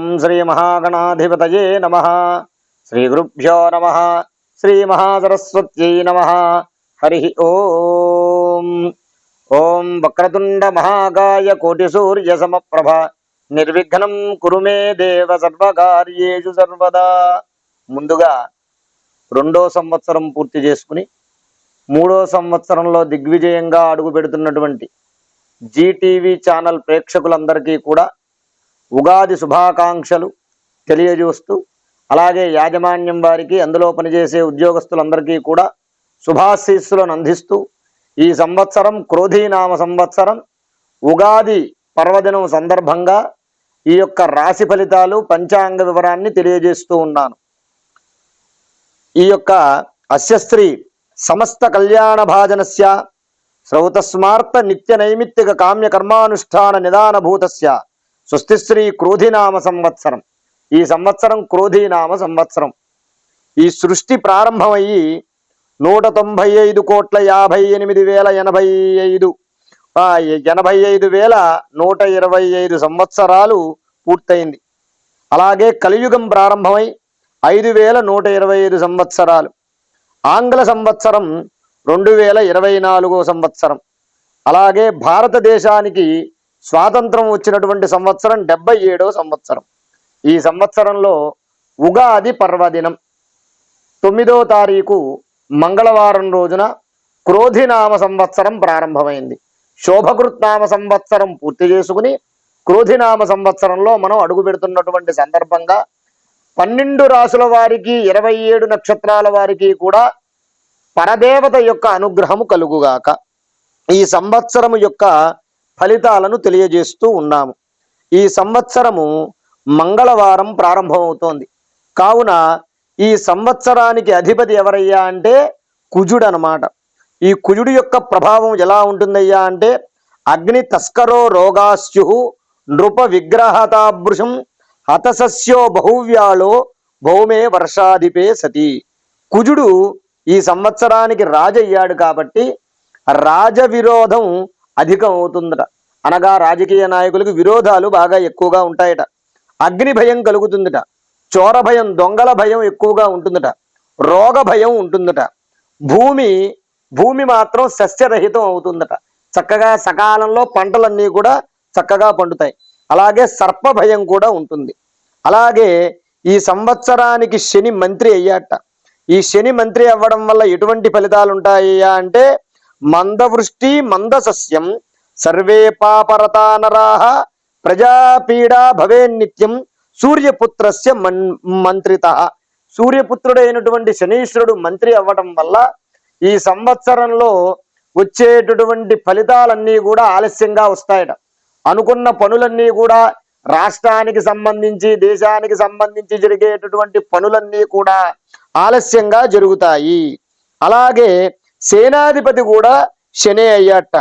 ఓం శ్రీ మహాగణాధిపతయే నమ. శ్రీ గురుభ్యో నమ. శ్రీ మహాసరస్వత్యై నమ. హరి ఓం. ఓం వక్రతుండ మహాగాయ కోటి సూర్య సమప్రభ. నిర్విఘ్నం కురు మే దేవ సర్వకార్యేషు సర్వదా. ముందుగా రెండో సంవత్సరం పూర్తి చేసుకుని మూడో సంవత్సరంలో దిగ్విజయంగా అడుగు పెడుతున్నటువంటి జీటీవీ ఛానల్ ప్రేక్షకులందరికీ కూడా ఉగాది శుభాకాంక్షలు తెలియజేస్తూ అలాగే యాజమాన్యం వారికి అందులో పనిచేసే ఉద్యోగస్తులందరికీ కూడా శుభాశీస్సులను అందిస్తూ ఈ సంవత్సరం క్రోధీనామ సంవత్సరం ఉగాది పర్వదినం సందర్భంగా ఈ యొక్క రాశి ఫలితాలు పంచాంగ వివరాన్ని తెలియజేస్తూ ఉన్నాను. ఈ యొక్క అస్య స్త్రీ సమస్త కళ్యాణ భాజనస్య శ్రౌతస్మార్త నిత్య నైమిత్తిక కామ్య కర్మానుష్ఠాన నిదానభూతస్య భూతస్య క్రోధినామ సంవత్సరం. ఈ సంవత్సరం క్రోధినామ సంవత్సరం. ఈ సృష్టి ప్రారంభమయ్యి నూట తొంభై ఐదు కోట్ల యాభై ఎనిమిది వేల ఎనభై ఐదు. ఎనభై ఐదు వేల నూట ఇరవై ఐదు సంవత్సరాలు పూర్తయింది. అలాగే కలియుగం ప్రారంభమై ఐదు వేల నూట ఇరవై ఐదు సంవత్సరాలు. ఆంగ్ల సంవత్సరం రెండు వేల ఇరవై నాలుగో సంవత్సరం. అలాగే భారతదేశానికి స్వాతంత్రం వచ్చినటువంటి సంవత్సరం డెబ్బై ఏడో సంవత్సరం. ఈ సంవత్సరంలో ఉగాది పర్వదినం. తొమ్మిదో తారీఖు మంగళవారం రోజున క్రోధినామ సంవత్సరం ప్రారంభమైంది. శోభకృత్నామ సంవత్సరం పూర్తి చేసుకుని క్రోధినామ సంవత్సరంలో మనం అడుగు పెడుతున్నటువంటి సందర్భంగా పన్నెండు రాసుల వారికి ఇరవై ఏడు నక్షత్రాల వారికి కూడా పరదేవత యొక్క అనుగ్రహము కలుగుగాక. ఈ సంవత్సరము యొక్క ఫలితాలను తెలియజేస్తూ ఉన్నాము. ఈ సంవత్సరము మంగళవారం ప్రారంభమవుతోంది. కావున ఈ సంవత్సరానికి అధిపతి ఎవరయ్యా అంటే కుజుడు అనమాట ఈ కుజుడు యొక్క ప్రభావం ఎలా ఉంటుందయ్యా అంటే అగ్ని తస్కరో రోగాస్యు నృప విగ్రహతాభృషం హతసస్యో బహువ్యాళో భౌమే వర్షాధిపే సతి. కుజుడు ఈ సంవత్సరానికి రాజయ్యాడు కాబట్టి రాజ విరోధం అధికం అవుతుందట అనగా రాజకీయ నాయకులకు విరోధాలు బాగా ఎక్కువగా ఉంటాయట. అగ్ని భయం కలుగుతుందట. చోర భయం దొంగల భయం ఎక్కువగా ఉంటుందట. రోగ భయం ఉంటుందట. భూమి భూమి మాత్రం సస్యరహితం అవుతుందట. చక్కగా సకాలంలో పంటలన్నీ కూడా చక్కగా పండుతాయి. అలాగే సర్ప భయం కూడా ఉంటుంది. అలాగే ఈ సంవత్సరానికి శని మంత్రి అయ్యాట ఈ శని మంత్రి అవ్వడం వల్ల ఎటువంటి ఫలితాలు ఉంటాయా అంటే మందవృష్టి మంద సస్యం సర్వే పాపరతా నరాహ ప్రజాపీడా భవే నిత్యం సూర్యపుత్రస్య మన్ మంత్రిత. సూర్యపుత్రుడైనటువంటి శనీశ్వరుడు మంత్రి అవ్వడం వల్ల ఈ సంవత్సరంలో వచ్చేటటువంటి ఫలితాలన్నీ కూడా ఆలస్యంగా వస్తాయట. అనుకున్న పనులన్నీ కూడా రాష్ట్రానికి సంబంధించి దేశానికి సంబంధించి జరిగేటటువంటి పనులన్నీ కూడా ఆలస్యంగా జరుగుతాయి. అలాగే సేనాధిపతి కూడా శని అయ్యాట.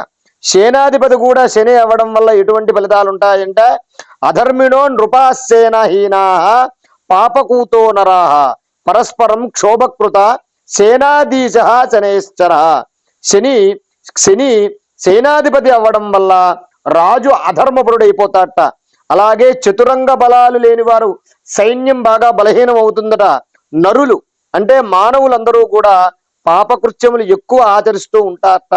సేనాధిపతి కూడా శని అవ్వడం వల్ల ఎటువంటి ఫలితాలు ఉంటాయంట అధర్మిణో నృపాసేనహీనా పాపకూతో నరాహ పరస్పరం క్షోభకృత సేనాధీశ శనేశ్చర. శని శని సేనాధిపతి అవ్వడం వల్ల రాజు అధర్మపరుడైపోతాడట అలాగే చతురంగ బలాలు లేనివారు సైన్యం బాగా బలహీనం అవుతుందట నరులు అంటే మానవులందరూ కూడా పాపకృత్యములు ఎక్కువ ఆచరిస్తూ ఉంటారట.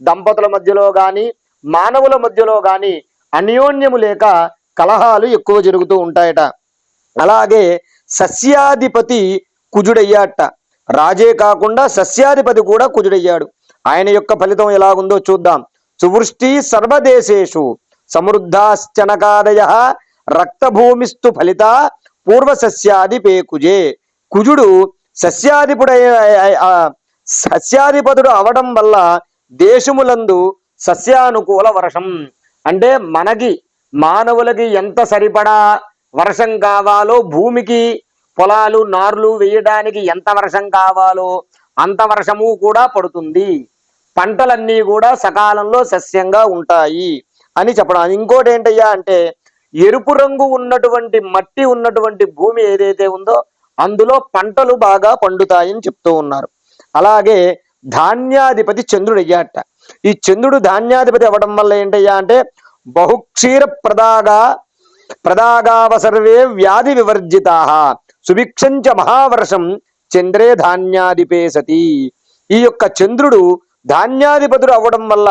దంపతుల మధ్యలో గాని మానవుల మధ్యలో గాని అన్యోన్యము లేక కలహాలు ఎక్కువ జరుగుతూ ఉంటాయట. అలాగే సస్యాధిపతి కుజుడయ్యాట. రాజే కాకుండా సస్యాధిపతి కూడా కుజుడయ్యాడు. ఆయన యొక్క ఫలితం ఎలాగుందో చూద్దాం. సువృష్టి సర్వదేశేషు సమృద్ధాశ్చనకాదయ రక్తభూమిస్తు ఫలిత పూర్వ సస్యాధిపే కుజే. కుజుడు సస్యాధిపుడై సస్యాధిపతుడు అవడం వల్ల దేశములందు సస్యానుకూల వర్షం. అంటే మనకి మానవులకి ఎంత సరిపడా వర్షం కావాలో భూమికి పొలాలు నార్లు వేయడానికి ఎంత వర్షం కావాలో అంత వర్షము కూడా పడుతుంది. పంటలన్నీ కూడా సకాలంలో సస్యంగా ఉంటాయి అని చెప్పడం. ఇంకోటి ఏంటయ్యా అంటే ఎరుపు రంగు ఉన్నటువంటి మట్టి ఉన్నటువంటి భూమి ఏదైతే ఉందో అందులో పంటలు బాగా పండుతాయని చెప్తూ ఉన్నారు. అలాగే ధాన్యాధిపతి చంద్రుడు అయ్యాట ఈ చంద్రుడు ధాన్యాధిపతి అవ్వడం వల్ల ఏంటయ్యా అంటే బహుక్షీర ప్రదాగా ప్రదాగావ సర్వే వ్యాధి వివర్జితా సుభిక్షంచ మహావర్షం చంద్రే ధాన్యాధిపే సతి. ఈ యొక్క చంద్రుడు ధాన్యాధిపతుడు అవ్వడం వల్ల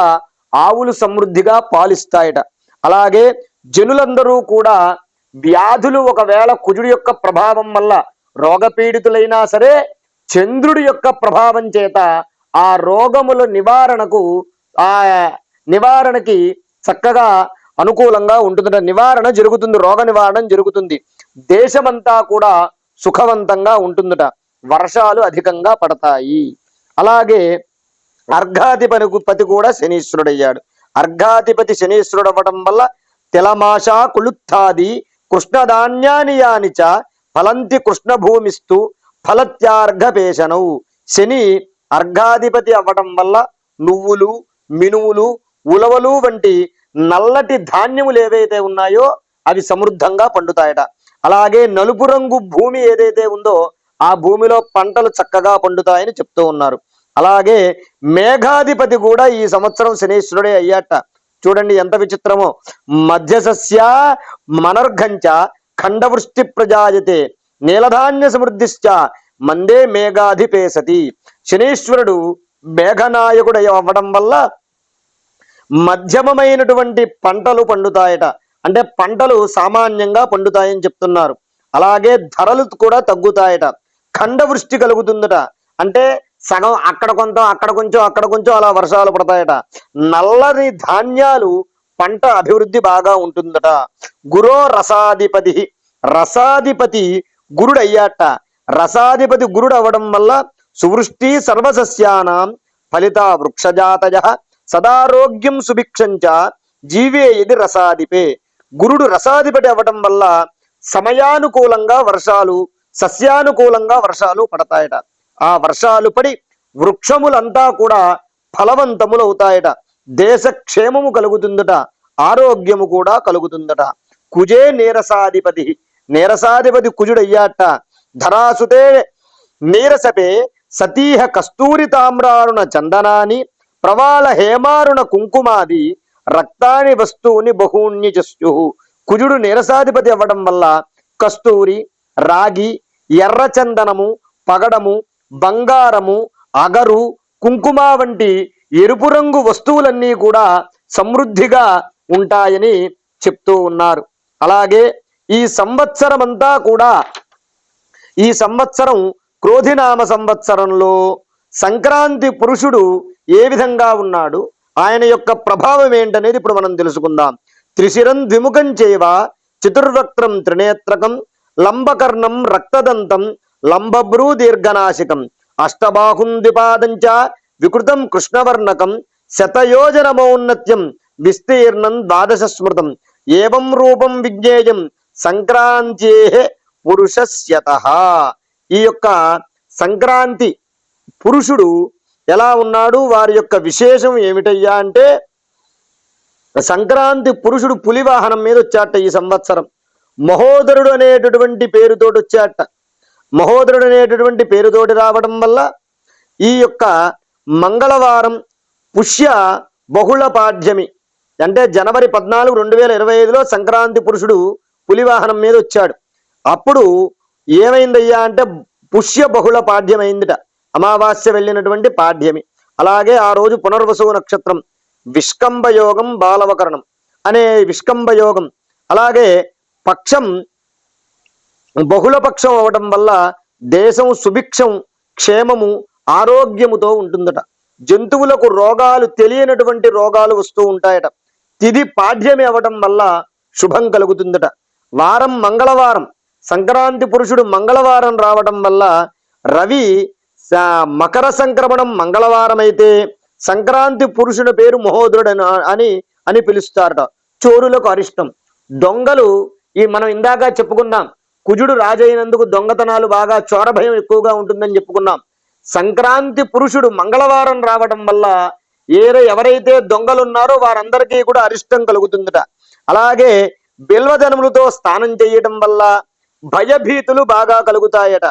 ఆవులు సమృద్ధిగా పాలిస్తాయట. అలాగే జనులందరూ కూడా వ్యాధులు ఒకవేళ కుజుడి యొక్క ప్రభావం వల్ల రోగపీడితులైనా సరే చంద్రుడి యొక్క ప్రభావం చేత ఆ రోగముల నివారణకు ఆ నివారణకి చక్కగా అనుకూలంగా ఉంటుంది నివారణ జరుగుతుంది రోగ నివారణ జరుగుతుంది. దేశమంతా కూడా సుఖవంతంగా ఉంటుందట. వర్షాలు అధికంగా పడతాయి. అలాగే అర్ఘాధిపతి కూడా శనీశ్వరుడయ్యాడు. అర్ఘాధిపతి శనీశ్వరుడు అవ్వడం వల్ల తెలమాష కులుత్తాది కృష్ణధాన్యాని యానిచ ఫలంతి కృష్ణ భూమిస్తూ ఫలత్యార్ఘపేషణవు శని అర్ఘాధిపతి అవ్వడం వల్ల నువ్వులు మినువులు ఉలవలు వంటి నల్లటి ధాన్యములు ఏవైతే ఉన్నాయో అవి సమృద్ధంగా పండుతాయట. అలాగే నలుపు రంగు భూమి ఏదైతే ఉందో ఆ భూమిలో పంటలు చక్కగా పండుతాయని చెప్తూ ఉన్నారు. అలాగే మేఘాధిపతి కూడా ఈ సంవత్సరం శనీశ్వరుడే అయ్యాట. చూడండి ఎంత విచిత్రమో. మధ్యసస్య మనర్ఘంచ ఖండవృష్టి ప్రజాయతే. నీలధాన్య సమృద్ధిశ్చ మందే మేఘాధిపేసతి. శనీశ్వరుడు మేఘనాయకుడు అవ్వడం వల్ల మధ్యమమైనటువంటి పంటలు పండుతాయట. అంటే పంటలు సామాన్యంగా పండుతాయని చెప్తున్నారు. అలాగే ధరలు కూడా తగ్గుతాయట. ఖండవృష్టి కలుగుతుందట. అంటే సగం అక్కడ కొంత అక్కడ కొంచెం అక్కడ కొంచెం అలా వర్షాలు పడతాయట. నల్లని ధాన్యాలు పంట అభివృద్ధి బాగా ఉంటుందట. గురో రసాధిపతి రసాధిపతి గురుడయ్యాట. రసాధిపతి గురుడు అవ్వడం వల్ల సువృష్టి సర్వసస్యానాం ఫలిత వృక్షజాతయ సదారోగ్యం సుభిక్షంచ. జీవే ఇది రసాధిపే. గురుడు రసాధిపతి అవ్వడం వల్ల సమయానుకూలంగా వర్షాలు సస్యానుకూలంగా వర్షాలు పడతాయట. ఆ వర్షాలు పడి వృక్షములంతా కూడా ఫలవంతములు అవుతాయట దేశక్షేమము కలుగుతుందట. ఆరోగ్యము కూడా కలుగుతుందట. కుజే నీరసాధిపతి. నీరసాధిపతి కుజుడయ్యాట. ధరాసుతే నీరసపే సతీహ కస్తూరి తామ్రారుణ చందనాని ప్రవాళ హేమారుణ కుంకుమాది రక్తాని వస్తువుని బహుణ్యజస్యు కుజుడు నీరసాధిపతి అవ్వడం వల్ల కస్తూరి రాగి ఎర్ర చందనము పగడము బంగారము అగరు కుంకుమ వంటి ఎరుపు రంగు వస్తువులన్నీ కూడా సమృద్ధిగా ఉంటాయని చెప్తూ ఉన్నారు. అలాగే ఈ సంవత్సరం అంతా కూడా ఈ సంవత్సరం క్రోధినామ సంవత్సరంలో సంక్రాంతి పురుషుడు ఏ విధంగా ఉన్నాడు ఆయన యొక్క ప్రభావం ఏంటనేది ఇప్పుడు మనం తెలుసుకుందాం. త్రిశిరం ద్విముఖం చేవ చతుర్వక్త్రం త్రినేత్రకం లంబకర్ణం రక్తదంతం లంబభ్రూ దీర్ఘనాశికం అష్టబాహుం ద్విపాదంచ వికృతం కృష్ణవర్ణకం శతయోజనమౌన్నత్యం విస్తీర్ణం ద్వాదశ స్మృతం ఏం రూపం విజ్ఞేయం సంక్రాంతే పురుషస్యత. ఈ యొక్క సంక్రాంతి పురుషుడు ఎలా ఉన్నాడు? వారి యొక్క విశేషం ఏమిటయ్యా అంటే సంక్రాంతి పురుషుడు పులి వాహనం మీద వచ్చాట ఈ సంవత్సరం. మహోదరుడు అనేటటువంటి పేరుతోటి వచ్చాట. మహోదరుడు అనేటటువంటి పేరుతోటి రావడం వల్ల ఈ యొక్క మంగళవారం పుష్య బహుళ పాఠ్యమి అంటే జనవరి పద్నాలుగు రెండు వేల ఇరవై ఐదులో సంక్రాంతి పురుషుడు పులి వాహనం మీద వచ్చాడు. అప్పుడు ఏమైందయ్యా అంటే పుష్య బహుళ పాడ్యమైందిట. అమావాస్య వెళ్ళినటువంటి పాడ్యమి. అలాగే ఆ రోజు పునర్వసు నక్షత్రం. విష్కంబయోగం బాలవకరణం అనే విష్కంబయోగం అలాగే పక్షం బహుళ పక్షం అవడం వల్ల దేశం సుభిక్షం క్షేమము ఆరోగ్యముతో ఉంటుందట. జంతువులకు రోగాలు తెలియనటువంటి రోగాలు వస్తూ ఉంటాయట. తిది పాడ్యమి అవడం వల్ల శుభం కలుగుతుందట. వారం మంగళవారం సంక్రాంతి పురుషుడు మంగళవారం రావడం వల్ల రవి మకర సంక్రమణం మంగళవారం అయితే సంక్రాంతి పురుషుని పేరు మహోదరుడు అని- అని అని పిలుస్తారట. చోరులకు అరిష్టం. దొంగలు ఈ మనం ఇందాక చెప్పుకున్నాం కుజుడు రాజైనందుకు దొంగతనాలు బాగా చోర భయం ఎక్కువగా ఉంటుందని చెప్పుకున్నాం. సంక్రాంతి పురుషుడు మంగళవారం రావడం వల్ల ఏరే ఎవరైతే దొంగలు ఉన్నారో వారందరికీ కూడా అరిష్టం కలుగుతుందట. అలాగే బిల్వజనములతో స్నానం చేయటం వల్ల భయభీతులు బాగా కలుగుతాయట.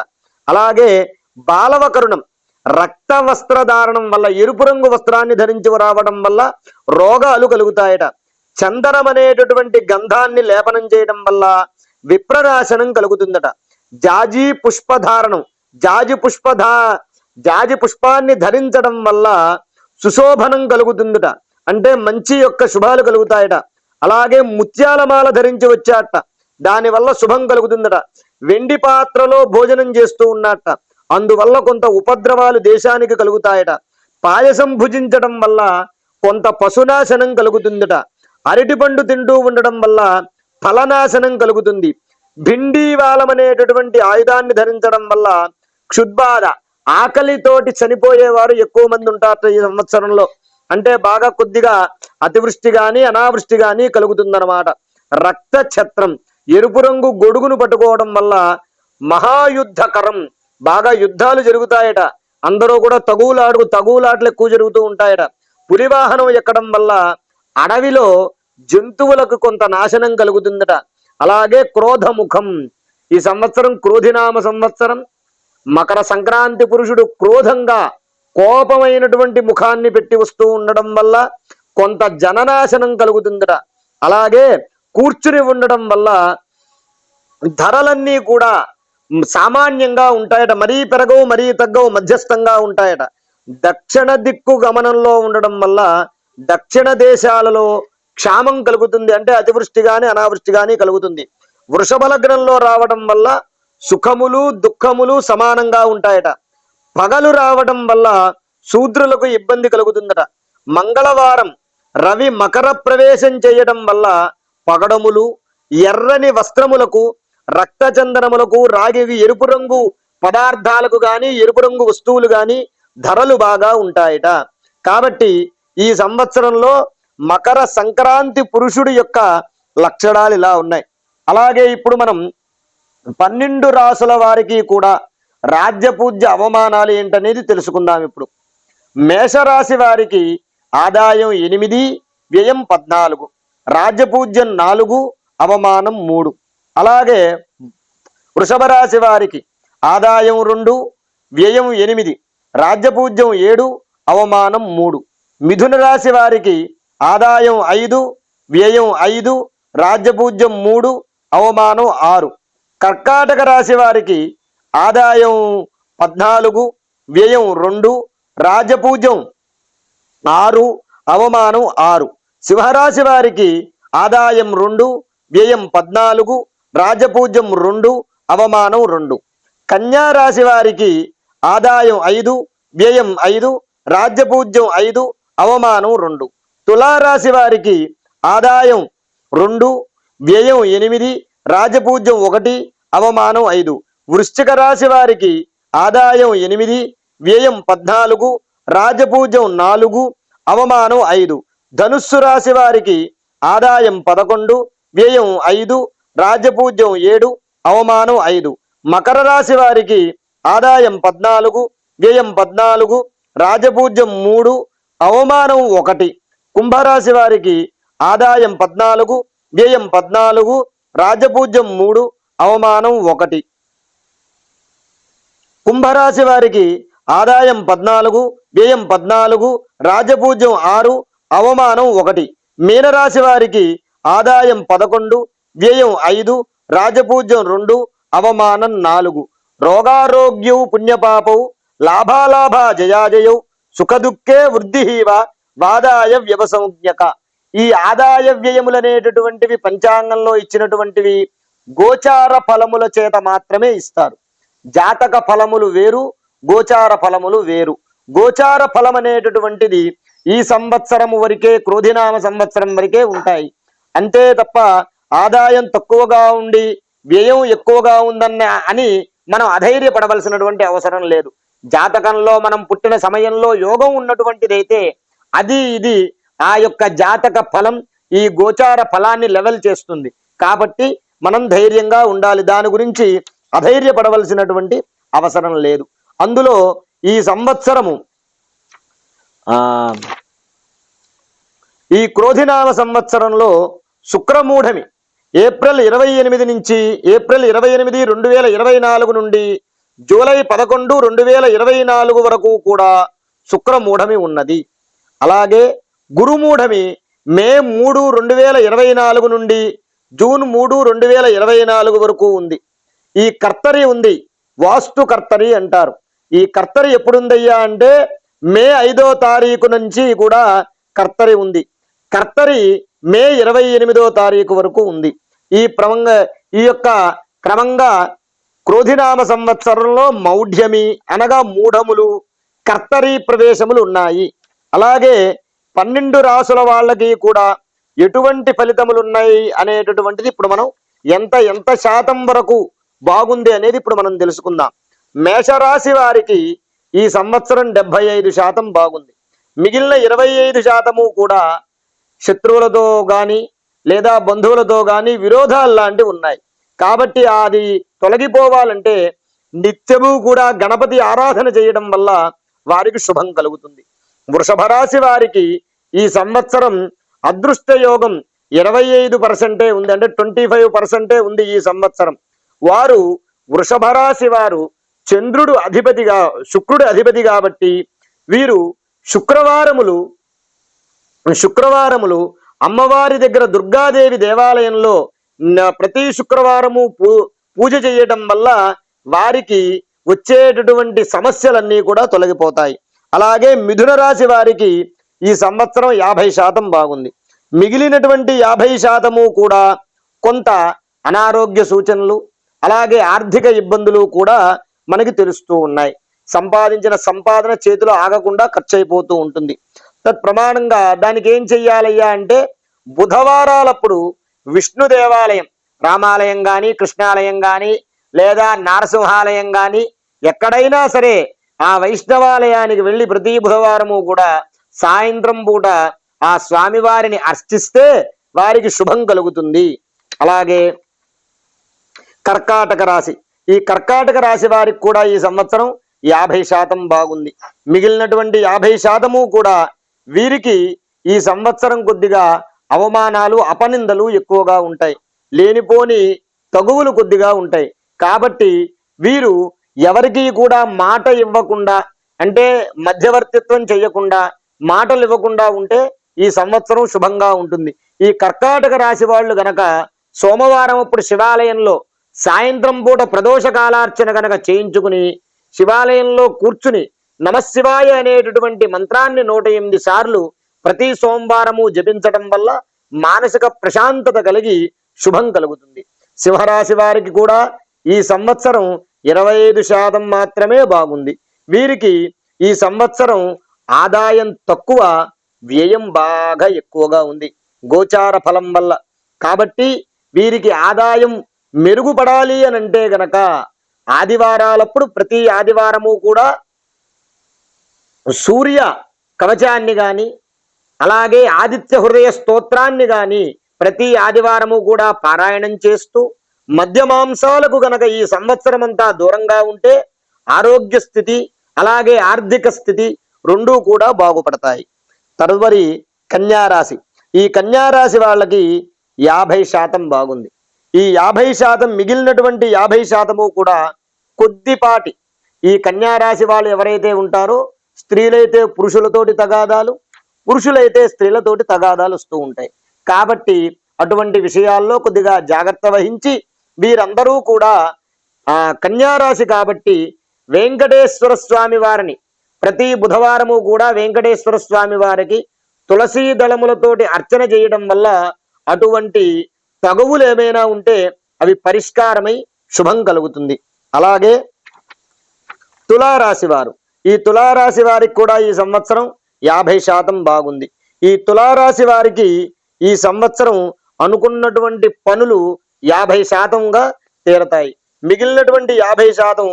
అలాగే బాలవకరుణం రక్త వస్త్రధారణం వల్ల ఎరుపు రంగు వస్త్రాన్ని ధరించి రావడం వల్ల రోగాలు కలుగుతాయట. చందనం అనేటటువంటి గంధాన్ని లేపనం చేయడం వల్ల విప్రనాశనం కలుగుతుందట. జాజి పుష్పధారణం జాజి పుష్పధా జాజి పుష్పాన్ని ధరించడం వల్ల సుశోభనం కలుగుతుందట. అంటే మంచి యొక్క శుభాలు కలుగుతాయట. అలాగే ముత్యాల మాల ధరించి వచ్చాట దానివల్ల శుభం కలుగుతుందట. వెండి పాత్రలో భోజనం చేస్తూ ఉన్నట్ట అందువల్ల కొంత ఉపద్రవాలు దేశానికి కలుగుతాయట. పాయసం భుజించడం వల్ల కొంత పశునాశనం కలుగుతుందట. అరటిపండు తింటూ ఉండడం వల్ల ఫలనాశనం కలుగుతుంది. భిండీవాలం అనేటటువంటి ఆయుధాన్ని ధరించడం వల్ల క్షుద్బాధ ఆకలితోటి చనిపోయేవారు ఎక్కువ మంది ఉంటారట ఈ సంవత్సరంలో. అంటే బాగా కొద్దిగా అతివృష్టి గాని అనావృష్టి గాని కలుగుతుందన్నమాట. రక్త ఛత్రం ఎరుపు రంగు గొడుగును పట్టుకోవడం వల్ల మహాయుద్ధకరం బాగా యుద్ధాలు జరుగుతాయట. అందరూ కూడా తగువులాడు తగువులాటలు ఎక్కువ జరుగుతూ ఉంటాయట. పులివాహనం ఎక్కడం వల్ల అడవిలో జంతువులకు కొంత నాశనం కలుగుతుందట. అలాగే క్రోధముఖం ఈ సంవత్సరం క్రోధినామ సంవత్సరం మకర సంక్రాంతి పురుషుడు క్రోధంగా కోపమైనటువంటి ముఖాన్ని పెట్టి వస్తూ ఉండడం వల్ల కొంత జననాశనం కలుగుతుందట అలాగే కూర్చుని ఉండడం వల్ల ధరలన్నీ కూడా సామాన్యంగా ఉంటాయట. మరీ పెరగవు మరీ తగ్గవు మధ్యస్థంగా ఉంటాయట. దక్షిణ దిక్కు గమనంలో ఉండడం వల్ల దక్షిణ దేశాలలో క్షామం కలుగుతుంది. అంటే అతివృష్టి గాని అనావృష్టి గాని కలుగుతుంది. వృషభ లగ్నంలో రావడం వల్ల సుఖములు దుఃఖములు సమానంగా ఉంటాయట. పగలు రావడం వల్ల శూద్రులకు ఇబ్బంది కలుగుతుందట. మంగళవారం రవి మకర ప్రవేశం చేయడం వల్ల పగడములు ఎర్రని వస్త్రములకు రక్తచందనములకు రాగివి ఎరుపు రంగు పదార్థాలకు గాని ఎరుపు రంగు వస్తువులు గాని ధరలు బాగా ఉంటాయట. కాబట్టి ఈ సంవత్సరంలో మకర సంక్రాంతి పురుషుడి యొక్క లక్షణాలు ఇలా ఉన్నాయి. అలాగే ఇప్పుడు మనం పన్నెండు రాసుల వారికి కూడా రాజ్యపూజ్య అవమానాలు ఏంటనేది తెలుసుకుందాం ఇప్పుడు. మేషరాశి వారికి ఆదాయం ఎనిమిది వ్యయం పద్నాలుగు రాజ్యపూజ్యం నాలుగు అవమానం మూడు. అలాగే వృషభ రాశి వారికి ఆదాయం రెండు వ్యయం ఎనిమిది రాజ్యపూజ్యం ఏడు అవమానం మూడు. మిథున రాశి వారికి ఆదాయం ఐదు వ్యయం ఐదు రాజ్యపూజ్యం మూడు అవమానం ఆరు. కర్కాటక రాశి వారికి ఆదాయం పద్నాలుగు వ్యయం రెండు రాజపూజం ఆరు అవమానం ఆరు. సింహరాశి వారికి ఆదాయం రెండు వ్యయం పద్నాలుగు రాజపూజ్యం రెండు అవమానం రెండు. కన్యా రాశి వారికి ఆదాయం ఐదు వ్యయం ఐదు రాజ్యపూజ్యం ఐదు అవమానం రెండు. తులారాశి వారికి ఆదాయం రెండు వ్యయం ఎనిమిది రాజపూజ్యం ఒకటి అవమానం ఐదు. వృశ్చిక రాశి వారికి ఆదాయం ఎనిమిది వ్యయం పద్నాలుగు రాజపూజ్యం నాలుగు అవమానం ఐదు. ధనుస్సు రాశి వారికి ఆదాయం పదకొండు వ్యయం ఐదు రాజపూజ్యం ఏడు అవమానం ఐదు. మకర రాశి వారికి ఆదాయం పద్నాలుగు వ్యయం పద్నాలుగు రాజపూజ్యం మూడు అవమానం ఒకటి. కుంభరాశి వారికి ఆదాయం పద్నాలుగు వ్యయం పద్నాలుగు రాజపూజ్యం మూడు అవమానం ఒకటి. కుంభరాశి వారికి ఆదాయం పద్నాలుగు వ్యయం పద్నాలుగు రాజపూజ్యం ఆరు అవమానం ఒకటి. మీనరాశి వారికి ఆదాయం పదకొండు వ్యయం ఐదు రాజపూజ్యం రెండు అవమానం నాలుగు. రోగారోగ్యౌ పుణ్యపాపౌ లాభాలాభ జయాజయౌ సుఖదుఖే వృద్ధిహీవ వాదాయ వ్యవసంజ్ఞక. ఈ ఆదాయ వ్యయములనేటటువంటివి పంచాంగంలో ఇచ్చినటువంటివి గోచార ఫలముల చేత మాత్రమే ఇస్తారు. జాతక ఫలములు వేరు గోచార ఫలములు వేరు. గోచార ఫలం అనేటటువంటిది ఈ సంవత్సరం వరకే క్రోధినామ సంవత్సరం వరకే ఉంటాయి. అంతే తప్ప ఆదాయం తక్కువగా ఉండి వ్యయం ఎక్కువగా ఉందన్న అని మనం అధైర్యపడవలసినటువంటి అవసరం లేదు. జాతకంలో మనం పుట్టిన సమయంలో యోగం ఉన్నటువంటిదైతే అది ఇది ఆ యొక్క జాతక ఫలం ఈ గోచార ఫలాన్ని లెవెల్ చేస్తుంది. కాబట్టి మనం ధైర్యంగా ఉండాలి. దాని గురించి అధైర్యపడవలసినటువంటి అవసరం లేదు. అందులో ఈ సంవత్సరము ఈ క్రోధినామ సంవత్సరంలో శుక్రమూఢమి ఏప్రిల్ ఇరవై ఎనిమిది నుంచి ఏప్రిల్ ఇరవై ఎనిమిది రెండు వేల ఇరవై నాలుగు నుండి జూలై పదకొండు రెండు వేల ఇరవై నాలుగు వరకు కూడా శుక్రమూఢమి ఉన్నది. అలాగే గురుమూఢమి మే మూడు రెండు వేల ఇరవై నాలుగు నుండి జూన్ మూడు రెండు వేల ఇరవై నాలుగు వరకు ఉంది. ఈ కర్తరి ఉంది వాస్తు కర్తరి అంటారు. ఈ కర్తరి ఎప్పుడుందయ్యా అంటే మే ఐదో తారీఖు నుంచి కూడా కర్తరి ఉంది. కర్తరి మే ఇరవై ఎనిమిదో తారీఖు వరకు ఉంది. ఈ క్రమంగా ఈ యొక్క క్రమంగా క్రోధినామ సంవత్సరంలో మౌఢ్యమి అనగా మూఢములు కర్తరి ప్రవేశములు ఉన్నాయి. అలాగే పన్నెండు రాసుల వాళ్ళకి కూడా ఎటువంటి ఫలితములు ఉన్నాయి అనేటటువంటిది ఇప్పుడు మనం ఎంత ఎంత శాతం వరకు బాగుంది అనేది ఇప్పుడు మనం తెలుసుకుందాం. మేషరాశి వారికి ఈ సంవత్సరం డెబ్బై ఐదు శాతం బాగుంది. మిగిలిన ఇరవై ఐదు శాతము కూడా శత్రువులతో కానీ లేదా బంధువులతో కానీ విరోధాలు లాంటివి ఉన్నాయి. కాబట్టి అది తొలగిపోవాలంటే నిత్యము కూడా గణపతి ఆరాధన చేయడం వల్ల వారికి శుభం కలుగుతుంది. వృషభ రాశి వారికి ఈ సంవత్సరం అదృష్ట యోగం ఇరవై ఐదు పర్సెంటే ఉంది అంటే ట్వంటీ ఫైవ్ పర్సెంటే ఉంది ఈ సంవత్సరం. వారు వృషభ రాశి వారు చంద్రుడు అధిపతిగా శుక్రుడు అధిపతి కాబట్టి వీరు శుక్రవారములు శుక్రవారములు అమ్మవారి దగ్గర దుర్గాదేవి దేవాలయంలో ప్రతి శుక్రవారము పూ పూజ చేయటం వల్ల వారికి వచ్చేటటువంటి సమస్యలన్నీ కూడా తొలగిపోతాయి. అలాగే మిథున రాశి వారికి ఈ సంవత్సరం యాభై శాతం బాగుంది. మిగిలినటువంటి యాభై శాతము కూడా కొంత అనారోగ్య సూచనలు అలాగే ఆర్థిక ఇబ్బందులు కూడా మనకి తెలుస్తూ ఉన్నాయి. సంపాదించిన సంపాదన చేతిలో ఆగకుండా ఖర్చు అయిపోతూ ఉంటుంది. తత్ ప్రమాణంగా దానికి ఏం చెయ్యాలయ్యా అంటే బుధవారాలప్పుడు విష్ణు దేవాలయం రామాలయం కానీ కృష్ణాలయం కానీ లేదా నారసింహాలయం కానీ ఎక్కడైనా సరే ఆ వైష్ణవాలయానికి వెళ్ళి ప్రతి బుధవారము కూడా సాయంత్రం పూట ఆ స్వామివారిని అర్చిస్తే వారికి శుభం కలుగుతుంది. అలాగే కర్కాటక రాశి. ఈ కర్కాటక రాశి వారికి కూడా ఈ సంవత్సరం యాభై శాతం బాగుంది. మిగిలినటువంటి యాభై శాతము కూడా వీరికి ఈ సంవత్సరం కొద్దిగా అవమానాలు అపనిందలు ఎక్కువగా ఉంటాయి. లేనిపోని తగువులు కొద్దిగా ఉంటాయి. కాబట్టి వీరు ఎవరికి కూడా మాట ఇవ్వకుండా అంటే మధ్యవర్తిత్వం చేయకుండా మాటలు ఇవ్వకుండా ఉంటే ఈ సంవత్సరం శుభంగా ఉంటుంది. ఈ కర్కాటక రాశి వాళ్ళు గనక సోమవారం అప్పుడు శివాలయంలో సాయంత్రం పూట ప్రదోష కాలార్చన గనక చేయించుకుని శివాలయంలో కూర్చుని నమశివాయ అనేటటువంటి మంత్రాన్ని నూట ఎనిమిది సార్లు ప్రతి సోమవారము జపించటం వల్ల మానసిక ప్రశాంతత కలిగి శుభం కలుగుతుంది. సింహరాశి వారికి కూడా ఈ సంవత్సరం ఇరవై ఐదు శాతం మాత్రమే బాగుంది. వీరికి ఈ సంవత్సరం ఆదాయం తక్కువ వ్యయం బాగా ఎక్కువగా ఉంది. గోచార ఫలం వల్ల. కాబట్టి వీరికి ఆదాయం మెరుగుపడాలి అని అంటే గనక ఆదివారాలప్పుడు ప్రతి ఆదివారము కూడా సూర్య కవచాన్ని గాని అలాగే ఆదిత్య హృదయ స్తోత్రాన్ని గాని ప్రతి ఆదివారము కూడా పారాయణం చేస్తూ మద్యమాంసాలకు గనక ఈ సంవత్సరం అంతా దూరంగా ఉంటే ఆరోగ్య స్థితి అలాగే ఆర్థిక స్థితి రెండూ కూడా బాగుపడతాయి. తదుపరి కన్యారాశి. ఈ కన్యారాశి వాళ్ళకి యాభై శాతం బాగుంది. ఈ యాభై శాతం మిగిలినటువంటి యాభై శాతము కూడా కొద్దిపాటి. ఈ కన్యారాశి వాళ్ళు ఎవరైతే ఉంటారో స్త్రీలైతే పురుషులతోటి తగాదాలు పురుషులైతే స్త్రీలతోటి తగాదాలు వస్తూ ఉంటాయి. కాబట్టి అటువంటి విషయాల్లో కొద్దిగా జాగ్రత్త వహించి వీరందరూ కూడా ఆ కన్యారాశి కాబట్టి వెంకటేశ్వర స్వామి వారిని ప్రతి బుధవారము కూడా వెంకటేశ్వర స్వామి వారికి తులసీ దళములతోటి అర్చన చేయడం వల్ల అటువంటి తగువులు ఏమైనా ఉంటే అవి పరిష్కారమై శుభం కలుగుతుంది. అలాగే తులారాశి వారు. ఈ తులారాశి వారికి కూడా ఈ సంవత్సరం యాభై శాతం బాగుంది. ఈ తులారాశి వారికి ఈ సంవత్సరం అనుకున్నటువంటి పనులు యాభై శాతంగా తీరతాయి. మిగిలినటువంటి యాభై శాతం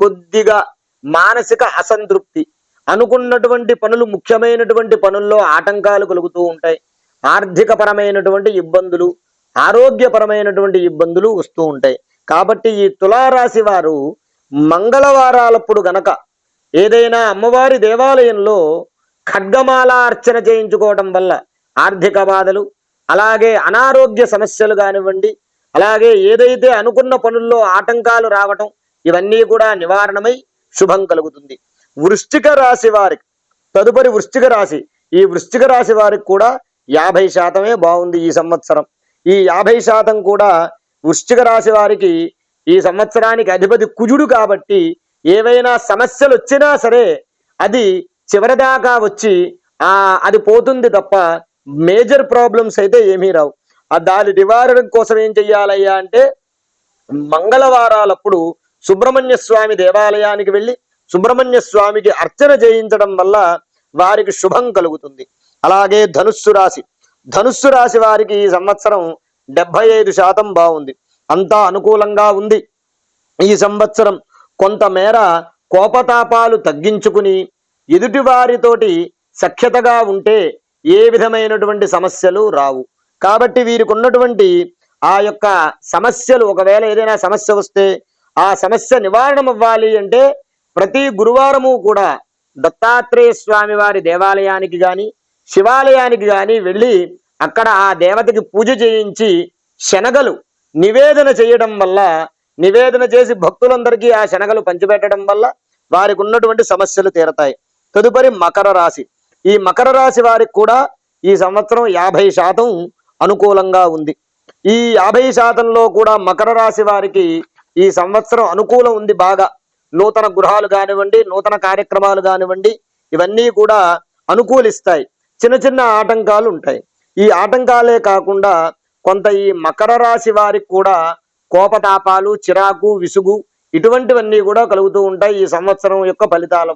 కొద్దిగా మానసిక అసంతృప్తి. అనుకున్నటువంటి పనులు ముఖ్యమైనటువంటి పనుల్లో ఆటంకాలు కలుగుతూ ఉంటాయి. ఆర్థిక పరమైనటువంటి ఇబ్బందులు ఆరోగ్యపరమైనటువంటి ఇబ్బందులు వస్తూ ఉంటాయి. కాబట్టి ఈ తులారాశి వారు మంగళవారాలప్పుడు గనక ఏదైనా అమ్మవారి దేవాలయంలో ఖడ్గమాల అర్చన చేయించుకోవటం వల్ల ఆర్థిక బాధలు అలాగే అనారోగ్య సమస్యలు కానివ్వండి అలాగే ఏదైతే అనుకున్న పనుల్లో ఆటంకాలు రావటం ఇవన్నీ కూడా నివారణమై శుభం కలుగుతుంది. వృష్టిక రాశి వారికి తదుపరి వృష్టిక రాశి ఈ వృష్టిక రాశి వారికి కూడా యాభై శాతమే బాగుంది ఈ సంవత్సరం. ఈ యాభై శాతం కూడా వృశ్చిక రాశి వారికి ఈ సంవత్సరానికి అధిపతి కుజుడు కాబట్టి ఏవైనా సమస్యలు వచ్చినా సరే అది చివరిదాకా వచ్చి ఆ అది పోతుంది తప్ప మేజర్ ప్రాబ్లమ్స్ అయితే ఏమీ రావు. ఆ దాని నివారణ కోసం ఏం చెయ్యాలయ్యా అంటే మంగళవారాలప్పుడు సుబ్రహ్మణ్య స్వామి దేవాలయానికి వెళ్ళి సుబ్రహ్మణ్య స్వామికి అర్చన చేయించడం వల్ల వారికి శుభం కలుగుతుంది. అలాగే ధనుస్సు రాశి ధనుస్సు రాశి వారికి ఈ సంవత్సరం డెబ్బై ఐదు శాతం బాగుంది. అంతా అనుకూలంగా ఉంది. ఈ సంవత్సరం కొంతమేర కోపతాపాలు తగ్గించుకుని ఎదుటి వారితోటి సఖ్యతగా ఉంటే ఏ విధమైనటువంటి సమస్యలు రావు. కాబట్టి వీరికి ఉన్నటువంటి ఆ యొక్క సమస్యలు ఒకవేళ ఏదైనా సమస్య వస్తే ఆ సమస్య నివారణం అవ్వాలి అంటే ప్రతి గురువారము కూడా దత్తాత్రేయ స్వామి వారి దేవాలయానికి కానీ శివాలయానికి కానీ వెళ్ళి అక్కడ ఆ దేవతకి పూజ చేయించి శనగలు నివేదన చేయడం వల్ల నివేదన చేసి భక్తులందరికీ ఆ శనగలు పంచిపెట్టడం వల్ల వారికి ఉన్నటువంటి సమస్యలు తీరతాయి. తదుపరి మకర రాశి. ఈ మకర రాశి వారికి కూడా ఈ సంవత్సరం యాభై శాతం అనుకూలంగా ఉంది. ఈ యాభై శాతంలో కూడా మకర రాశి వారికి ఈ సంవత్సరం అనుకూలం ఉంది బాగా. నూతన గృహాలు కానివ్వండి నూతన కార్యక్రమాలు కానివ్వండి ఇవన్నీ కూడా అనుకూలిస్తాయి. చిన్న చిన్న ఆటంకాలు ఉంటాయి. ఈ ఆటంకాలే కాకుండా కొంత ఈ మకర రాశి వారికి కూడా కోపతాపాలు చిరాకు విసుగు ఇటువంటివన్నీ కూడా కలుగుతూ ఉంటాయి ఈ సంవత్సరం యొక్క ఫలితాల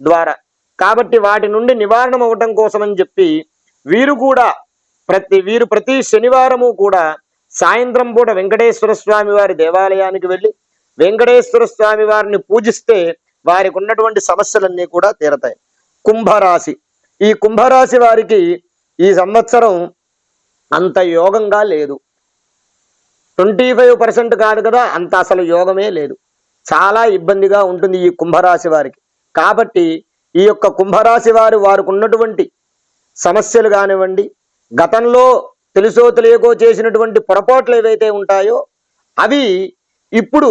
ద్వారా. కాబట్టి వాటి నుండి నివారణ అవ్వటం కోసమని చెప్పి వీరు కూడా ప్రతి వీరు ప్రతి శనివారము కూడా సాయంత్రం పూట వెంకటేశ్వర స్వామి వారి దేవాలయానికి వెళ్ళి వెంకటేశ్వర స్వామి వారిని పూజిస్తే వారికి ఉన్నటువంటి సమస్యలన్నీ కూడా తీరతాయి. కుంభరాశి ఈ కుంభరాశి వారికి ఈ సంవత్సరం అంత యోగంగా లేదు. ట్వంటీ ఫైవ్ పర్సెంట్ కాదు కదా అంత అసలు యోగమే లేదు. చాలా ఇబ్బందిగా ఉంటుంది ఈ కుంభరాశి వారికి. కాబట్టి ఈ యొక్క కుంభరాశి వారు వారికి ఉన్నటువంటి సమస్యలు కానివ్వండి గతంలో తెలుసో తెలియకో చేసినటువంటి పొరపాట్లు ఏవైతే ఉంటాయో అవి ఇప్పుడు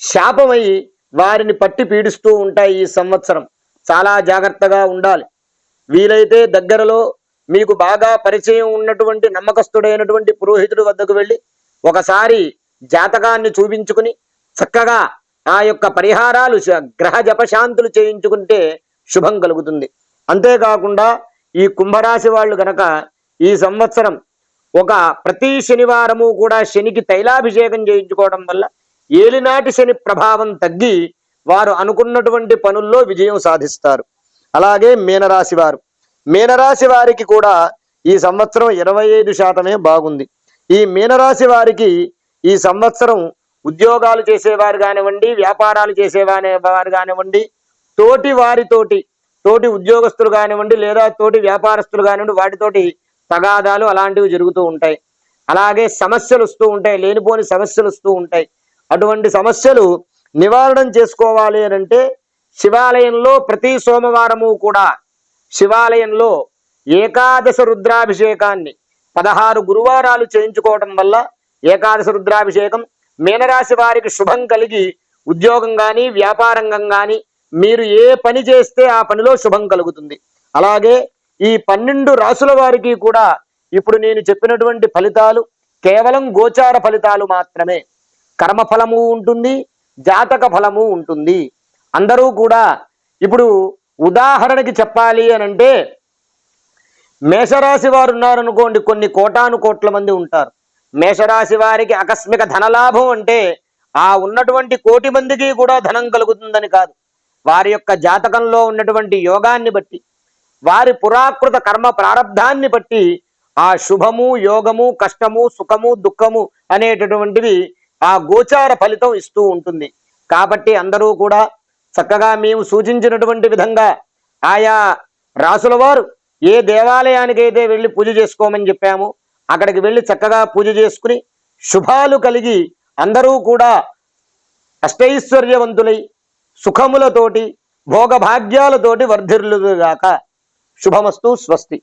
శాపమై వారిని పట్టి పీడిస్తూ ఉంటాయి ఈ సంవత్సరం. చాలా జాగ్రత్తగా ఉండాలి. వీలైతే దగ్గరలో మీకు బాగా పరిచయం ఉన్నటువంటి నమ్మకస్తుడైనటువంటి పురోహితుడి వద్దకు వెళ్ళి ఒకసారి జాతకాన్ని చూపించుకుని చక్కగా ఆ యొక్క పరిహారాలు గ్రహ జపశాంతులు చేయించుకుంటే శుభం కలుగుతుంది. అంతేకాకుండా ఈ కుంభరాశి వాళ్ళు గనక ఈ సంవత్సరం ఒక ప్రతి శనివారము కూడా శనికి తైలాభిషేకం చేయించుకోవడం వల్ల ఏలినాటి శని ప్రభావం తగ్గి వారు అనుకున్నటువంటి పనుల్లో విజయం సాధిస్తారు. అలాగే మీనరాశి వారు. మీనరాశి వారికి కూడా ఈ సంవత్సరం ఇరవై ఐదు శాతమే బాగుంది. ఈ మీనరాశి వారికి ఈ సంవత్సరం ఉద్యోగాలు చేసేవారు కానివ్వండి వ్యాపారాలు చేసేవారి వారు కానివ్వండి తోటి వారితోటి తోటి ఉద్యోగస్తులు కానివ్వండి లేదా తోటి వ్యాపారస్తులు కానివ్వండి వాటితోటి తగాదాలు అలాంటివి జరుగుతూ ఉంటాయి. అలాగే సమస్యలు వస్తూ ఉంటాయి లేనిపోని సమస్యలు వస్తూ ఉంటాయి. అటువంటి సమస్యలు నివారణం చేసుకోవాలి అని అంటే శివాలయంలో ప్రతి సోమవారము కూడా శివాలయంలో ఏకాదశ రుద్రాభిషేకాన్ని పదహారు గురువారాలు చేయించుకోవటం వల్ల ఏకాదశ రుద్రాభిషేకం మీనరాశి వారికి శుభం కలిగి ఉద్యోగం కానీ వ్యాపారంగం కానీ మీరు ఏ పని చేస్తే ఆ పనిలో శుభం కలుగుతుంది. అలాగే ఈ పన్నెండు రాసుల వారికి కూడా ఇప్పుడు నేను చెప్పినటువంటి ఫలితాలు కేవలం గోచార ఫలితాలు మాత్రమే. కర్మఫలము ఉంటుంది జాతక ఫలము ఉంటుంది. అందరూ కూడా ఇప్పుడు ఉదాహరణకి చెప్పాలి అని అంటే మేషరాశి వారు ఉన్నారనుకోండి కొన్ని కోటాను కోట్ల మంది ఉంటారు. మేషరాశి వారికి ఆకస్మిక ధనలాభం అంటే ఆ ఉన్నటువంటి కోటి మందికి కూడా ధనం కలుగుతుందని కాదు. వారి యొక్క జాతకంలో ఉన్నటువంటి యోగాన్ని బట్టి వారి పురాకృత కర్మ ప్రారంధాన్ని బట్టి ఆ శుభము యోగము కష్టము సుఖము దుఃఖము అనేటటువంటివి ఆ గోచార ఫలితం ఇస్తూ ఉంటుంది. కాబట్టి అందరూ కూడా చక్కగా మేము సూచించినటువంటి విధంగా ఆయా రాసుల వారు ఏ దేవాలయానికైతే వెళ్ళి పూజ చేసుకోమని చెప్పామో అక్కడికి వెళ్ళి చక్కగా పూజ చేసుకుని శుభాలు కలిగి అందరూ కూడా అష్టైశ్వర్యవంతులై సుఖములతోటి భోగభాగ్యాలతోటి వర్ధిల్లుగాక శుభమస్తు స్వస్తి.